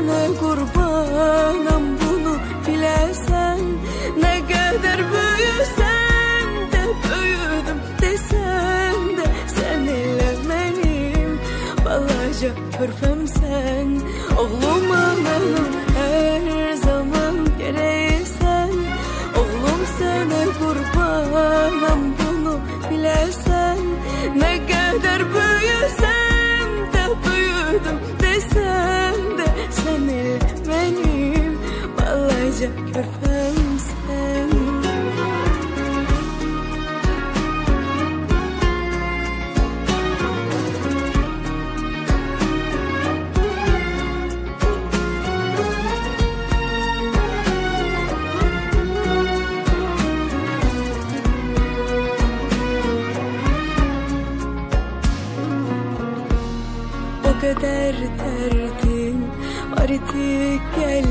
sana kurbanım bunu bilesen Ne kadar büyüsem de büyüdüm desem de Sen ile benim balaca körpem sen. Oğluma benim her zaman gereğsen Oğlum sana kurbanım bunu bilesen Ne kadar büyüsem körpem sen. O kadar derdin var idi geldin